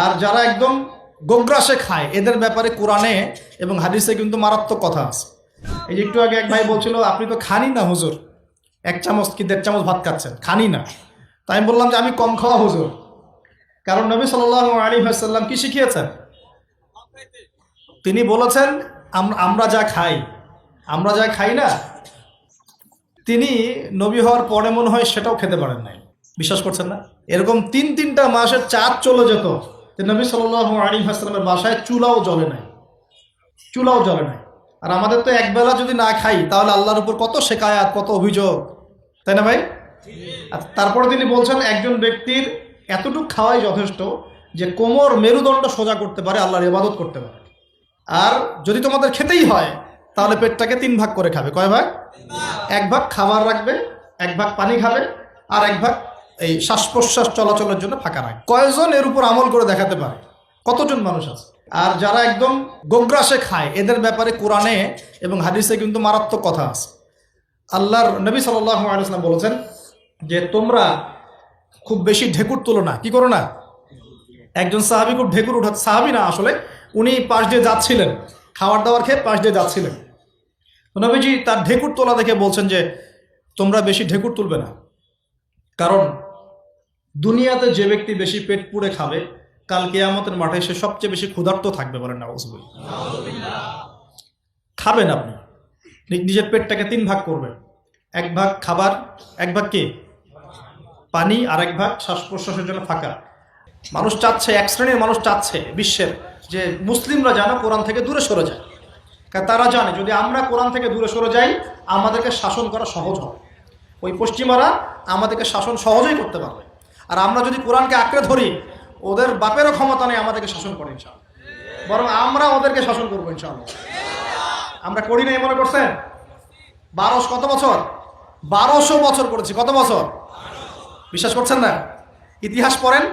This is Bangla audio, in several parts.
আর যারা একদম গোগ্রাসে খায়, এদের ব্যাপারে কোরআনে এবং হাদিসে কিন্তু মারাত্মক কথা আছে। এই যে একটু আগে এক ভাই বলছিল, আপনি তো খানি না, হুজুর। এক চামচ কি দেড় চামচ ভাত খাচ্ছেন? খানি না। তাই আমি বললাম যে, আমি কম খাওয়া হুজুর। কারণ নবী সাল আলী সাল্লাম কি শিখিয়েছেন? তিনি বলেছেন আমরা যা খাই, আমরা যা খাই না, তিনি নবী হওয়ার পরে মনে হয় সেটাও খেতে পারেন নাই। বিশ্বাস করছেন না? এরকম তিন তিনটা মাসের চাঁদ চলে যেত। যে নবী সাল আলী হাসলামের বাসায় চুলাও জ্বলে নাই। চুলাও জ্বলে নাই। আর আমাদের তো একবেলা যদি না খাই, তাহলে আল্লাহর উপর কত শেখায়াত, কত অভিযোগ। তাই না ভাই? তারপরে তিনি বলছেন, একজন ব্যক্তির এতটুকু খাওয়াই যথেষ্ট যে কোমর মেরুদণ্ড সোজা করতে পারে, আল্লাহর ইবাদত করতে পারে। আর যদি তোমাদের খেতেই হয়, তাহলে পেটটাকে তিন ভাগ করে খাবে। কয় ভাগ? এক ভাগ খাবার রাখবে, এক ভাগ পানি খাবে, আর এক ভাগ এই শ্বাস প্রশ্বাস চলাচলের জন্য ফাঁকা রাখবে কয়জন এর উপর আমল করে দেখাতে পারে? কতজন মানুষ আছে? আর যারা একদম গোগ্রাসে খায়, এদের ব্যাপারে কোরআনে এবং হাদিসে কিন্তু মারাত্মক কথা আছে। আল্লাহর নবী সাল্লাম বলেছেন যে, তোমরা খুব বেশি ঢেকুর তোলো না। কি করো না? একজন সাহাবি খুব ঢেকুর উঠা, সাহাবি না আসলে, উনি পাশ দিয়ে যাচ্ছিলেন। খাবার দাবার খেয়ে পাশ দিয়ে যাচ্ছিলেন। নবীজি তার ঢেকুর তোলা দেখে বলছেন যে, তোমরা বেশি ঢেকুর তুলবে না। কারণ দুনিয়াতে যে ব্যক্তি বেশি পেট পুড়ে খাবে, কাল কেয়ামতের মাঠে সে সবচেয়ে বেশি ক্ষুধার্ত থাকবে বলেন না খাবেন আপনি। নিজের পেটটাকে তিন ভাগ করবেন। এক ভাগ খাবার, এক ভাগ কে? পানি আর এক ভাগ শ্বাস প্রশ্বাসের জন্য ফাঁকা। মানুষ চাচ্ছে, এক শ্রেণির মানুষ চাচ্ছে বিশ্বের যে মুসলিমরা যেন কোরআন থেকে দূরে সরে যায়। তারা জানে, যদি আমরা কোরআন থেকে দূরে সরে যাই, আমাদেরকে শাসন করা সহজ হবে। ওই পশ্চিমারা আমাদেরকে শাসন সহজেই করতে পারবে। আর আমরা যদি কোরআনকে আঁকড়ে ধরি, ওদের বাপেরও ক্ষমতা নেই আমাদেরকে শাসন করে ইনশাআল্লাহ। বরং আমরা ওদেরকে শাসন করব ইনশাআল্লাহ। আমরা করি নাই, মনে করছেন? বারোশো কত বছর? বারোশো বছর করেছি, কত বছর? বিশ্বাস করছেন না? ইতিহাস পড়েন,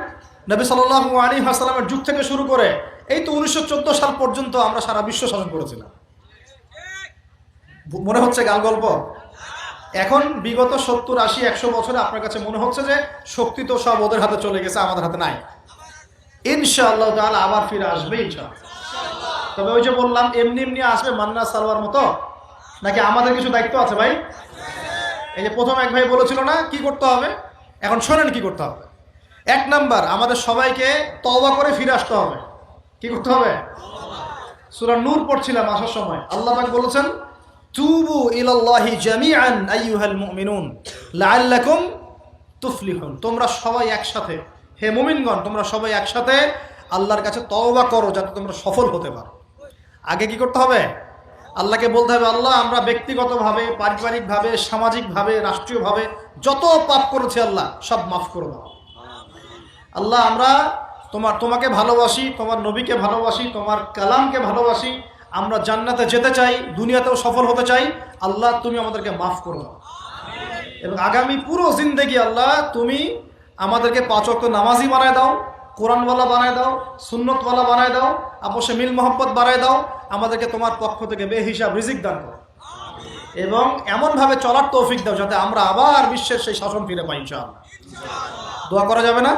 নবী সাল্লাহ আলী হাসালামের যুগ থেকে শুরু করে এই তো উনিশশো চোদ্দ সাল পর্যন্ত আমরা সারা বিশ্ব শাসন করেছিলাম। মনে হচ্ছে গাল গল্প? এখন বিগত সত্তর আশি একশো বছরে আপনার কাছে মনে হচ্ছে যে শক্তি তো সব ওদের হাতে চলে গেছে, আমাদের হাতে নাই। ইনশাআল্লাহ তাহলে আবার ফিরে আসবে, ইনশাআল্লাহ। তবে ওই যে বললাম, এমনি এমনি আসবে মান্না সালোয়ার মতো? নাকি আমাদের কিছু দায়িত্ব আছে ভাই? এই যে প্রথম এক ভাই বলেছিল না, কি করতে হবে? এখন শোনেন কি করতে হবে। এক নাম্বার, আমাদের সবাইকে তওবা করে ফিরে আসতে হবে। কি করতে হবে? সূরা নূর পড়ছিলাম আসার সময়। আল্লাহ বলেছেন তুবু ইলাল্লাহি জামিআন, আইয়ুহাল মুমিনুন, লাআল্লাকুম তুফলিহুন। তোমরা সবাই একসাথে, হে মুমিনগণ, তোমরা সবাই একসাথে আল্লাহর কাছে তওবা করো যাতে তোমরা সফল হতে পারো। আগে কি করতে হবে? আল্লাহকে বলতে হবে, আল্লাহ, আমরা ব্যক্তিগতভাবে, পারিবারিকভাবে, সামাজিকভাবে, রাষ্ট্রীয়ভাবে যত পাপ করেছি আল্লাহ, সব মাফ করে দাও। আল্লাহ, আমরা তোমার তোমাকে ভালোবাসি, তোমার নবীকে ভালোবাসি, তোমার কালামকে ভালোবাসি আমরা জান্নাতে যেতে চাই, দুনিয়াতেও সফল হতে চাই, আল্লাহ তুমি আমাদেরকে মাফ করো এবং আগামী পুরো জিন্দেগি আল্লাহ তুমি আমাদেরকে পাঁচ অক্ট নামাজি বানায় দাও, কোরআনওয়ালা বানায় দাও, সুন্নতওয়ালা বানায় দাও আপসে মিল মোহাম্মত বানায় দাও, আমাদেরকে তোমার পক্ষ থেকে বেহিসাব রিজিক দান করো। এবং এমনভাবে চলার তৌফিক দাও যাতে আমরা আবার বিশ্বের সেই শাসন ফিরে পাই, ইনশাআল্লাহ। দোয়া করা যাবে না?